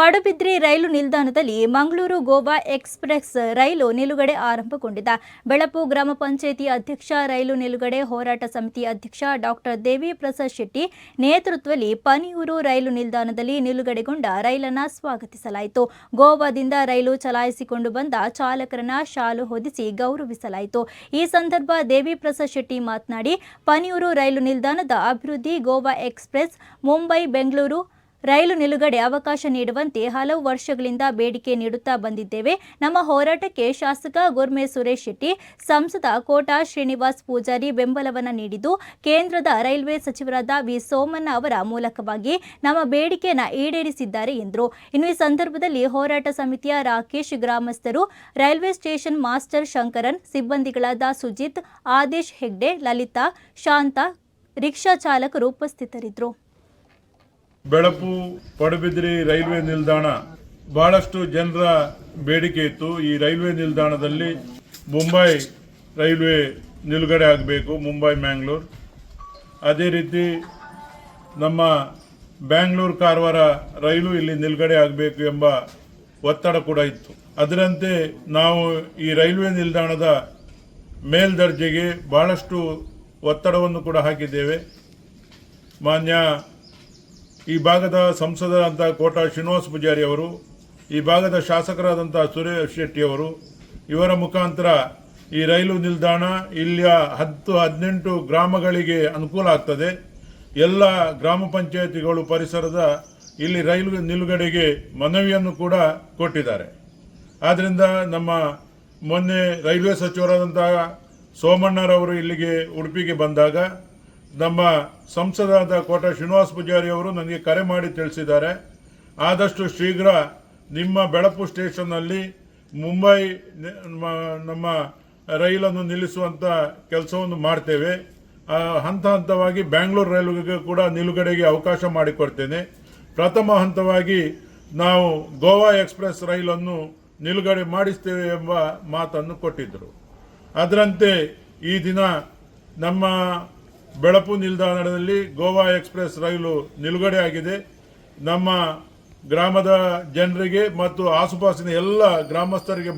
ಪಡುಬಿದ್ರಿ ರೈಲು ನಿಲ್ದಾಣದಲ್ಲಿ ಮಂಗಳೂರು ಗೋವಾ ಎಕ್ಸ್ಪ್ರೆಸ್ ರೈಲು ನಿಲುಗಡೆ ಆರಂಭಗೊಂಡಿದೆ. ಬೆಳಪು ಗ್ರಾಮ ಪಂಚಾಯಿತಿ ಅಧ್ಯಕ್ಷ, ರೈಲು ನಿಲುಗಡೆ ಹೋರಾಟ ಸಮಿತಿ ಅಧ್ಯಕ್ಷ ಡಾಕ್ಟರ್ ದೇವಿ ಪ್ರಸಾದ್ ಶೆಟ್ಟಿ ನೇತೃತ್ವದಲ್ಲಿ ಪನಿಯೂರು ರೈಲು ನಿಲ್ದಾಣದಲ್ಲಿ ನಿಲುಗಡೆಗೊಂಡ ರೈಲನ್ನು ಸ್ವಾಗತಿಸಲಾಯಿತು. ಗೋವಾದಿಂದ ರೈಲು ಚಲಾಯಿಸಿಕೊಂಡು ಬಂದ ಚಾಲಕರನ್ನ ಶಾಲು ಹೊದಿಸಿ ಗೌರವಿಸಲಾಯಿತು. ಈ ಸಂದರ್ಭ ದೇವಿ ಪ್ರಸಾದ್ ಶೆಟ್ಟಿ ಮಾತನಾಡಿ, ಪನಿಯೂರು ರೈಲು ನಿಲ್ದಾಣದ ಅಭಿವೃದ್ಧಿ ಗೋವಾ ಎಕ್ಸ್ಪ್ರೆಸ್, ಮುಂಬೈ ಬೆಂಗಳೂರು ರೈಲು ನಿಲುಗಡೆ ಅವಕಾಶ ನೀಡುವಂತೆ ಹಲವು ವರ್ಷಗಳಿಂದ ಬೇಡಿಕೆ ನೀಡುತ್ತಾ ಬಂದಿದ್ದೇವೆ. ನಮ್ಮ ಹೋರಾಟಕ್ಕೆ ಶಾಸಕ ಗುರ್ಮೆ ಸುರೇಶ್ ಶೆಟ್ಟಿ, ಸಂಸದ ಕೋಟಾ ಶ್ರೀನಿವಾಸ್ ಪೂಜಾರಿ ಬೆಂಬಲವನ್ನು ನೀಡಿದ್ದು, ಕೇಂದ್ರದ ರೈಲ್ವೆ ಸಚಿವರಾದ ವಿ ಸೋಮಣ್ಣ ಅವರ ಮೂಲಕವಾಗಿ ನಮ್ಮ ಬೇಡಿಕೆಯನ್ನು ಈಡೇರಿಸಿದ್ದಾರೆ ಎಂದರು. ಇನ್ನು ಈ ಸಂದರ್ಭದಲ್ಲಿ ಹೋರಾಟ ಸಮಿತಿಯ ರಾಕೇಶ್ ಗ್ರಾಮಸ್ಥರು, ರೈಲ್ವೆ ಸ್ಟೇಷನ್ ಮಾಸ್ಟರ್ ಶಂಕರನ್, ಸಿಬ್ಬಂದಿಗಳಾದ ಸುಜಿತ್, ಆದೇಶ್ ಹೆಗ್ಡೆ, ಲಲಿತಾ, ಶಾಂತ, ರಿಕ್ಷಾ ಚಾಲಕರು ಉಪಸ್ಥಿತರಿದ್ದರು. ಬೆಳಪು ಪಡುಬಿದ್ರಿ ರೈಲ್ವೆ ನಿಲ್ದಾಣ. ಬಹಳಷ್ಟು ಜನರ ಬೇಡಿಕೆ ಇತ್ತು. ಈ ರೈಲ್ವೆ ನಿಲ್ದಾಣದಲ್ಲಿ ಮುಂಬೈ ರೈಲ್ವೆ ನಿಲುಗಡೆ ಆಗಬೇಕು, ಮುಂಬೈ, ಮ್ಯಾಂಗ್ಳೂರ್. ಅದೇ ರೀತಿ ನಮ್ಮ ಬ್ಯಾಂಗ್ಳೂರು ಕಾರವಾರ ರೈಲು ಇಲ್ಲಿ ನಿಲುಗಡೆ ಆಗಬೇಕು ಎಂಬ ಒತ್ತಡ ಕೂಡ ಇತ್ತು. ಅದರಂತೆ ನಾವು ಈ ರೈಲ್ವೆ ನಿಲ್ದಾಣದ ಮೇಲ್ದರ್ಜೆಗೆ ಬಹಳಷ್ಟು ಒತ್ತಡವನ್ನು ಕೂಡ ಹಾಕಿದ್ದೇವೆ. ಮಾನ್ಯ ಈ ಭಾಗದ ಸಂಸದರಾದಂಥ ಕೋಟಾ ಶ್ರೀನಿವಾಸ ಪೂಜಾರಿ ಅವರು, ಈ ಭಾಗದ ಶಾಸಕರಾದಂಥ ಸುರೇಶ್ ಶೆಟ್ಟಿ ಅವರು, ಇವರ ಮುಖಾಂತರ ಈ ರೈಲು ನಿಲ್ದಾಣ ಇಲ್ಲಿಯ ಹತ್ತು, ಹದಿನೆಂಟು ಗ್ರಾಮಗಳಿಗೆ ಅನುಕೂಲ ಆಗ್ತದೆ. ಎಲ್ಲ ಗ್ರಾಮ ಪಂಚಾಯತಿಗಳು ಪರಿಸರದ ಇಲ್ಲಿ ರೈಲು ನಿಲುಗಡೆಗೆ ಮನವಿಯನ್ನು ಕೂಡ ಕೊಟ್ಟಿದ್ದಾರೆ. ಆದ್ದರಿಂದ ನಮ್ಮ ಮೊನ್ನೆ ರೈಲ್ವೆ ಸಚಿವರಾದಂತಹ ಸೋಮಣ್ಣರವರು ಇಲ್ಲಿಗೆ ಉಡುಪಿಗೆ ಬಂದಾಗ ನಮ್ಮ ಸಂಸದರಾದ ಕೋಟ ಶ್ರೀನಿವಾಸ ಪೂಜಾರಿ ಅವರು ನನಗೆ ಕರೆ ಮಾಡಿ ತಿಳಿಸಿದ್ದಾರೆ. ಆದಷ್ಟು ಶೀಘ್ರ ನಿಮ್ಮ ಬೆಳಪು ಸ್ಟೇಷನ್ನಲ್ಲಿ ಮುಂಬೈ ನಮ್ಮ- ರೈಲನ್ನು ನಿಲ್ಲಿಸುವಂಥ ಕೆಲಸವನ್ನು ಮಾಡ್ತೇವೆ. ಹಂತ ಹಂತವಾಗಿ ಬ್ಯಾಂಗ್ಳೂರು ರೈಲ್ವೆಗೆ ಕೂಡ ನಿಲುಗಡೆಗೆ ಅವಕಾಶ ಮಾಡಿಕೊಡ್ತೇನೆ. ಪ್ರಥಮ ಹಂತವಾಗಿ ನಾವು ಗೋವಾ ಎಕ್ಸ್ಪ್ರೆಸ್ ರೈಲನ್ನು ನಿಲುಗಡೆ ಮಾಡಿಸ್ತೇವೆ ಎಂಬ ಮಾತನ್ನು ಕೊಟ್ಟಿದ್ದರು. ಅದರಂತೆ ಈ ದಿನ ನಮ್ಮ ಬೆಳಪು ನಿಲ್ದಾಣದಲ್ಲಿ ಗೋವಾ ಎಕ್ಸ್ಪ್ರೆಸ್ ರೈಲು ನಿಲುಗಡೆ ಆಗಿದೆ ನಮ್ಮ ಗ್ರಾಮದ ಜನರಿಗೆ ಮತ್ತು ಆಸುಪಾಸಿನ ಎಲ್ಲ ಗ್ರಾಮಸ್ಥರಿಗೆ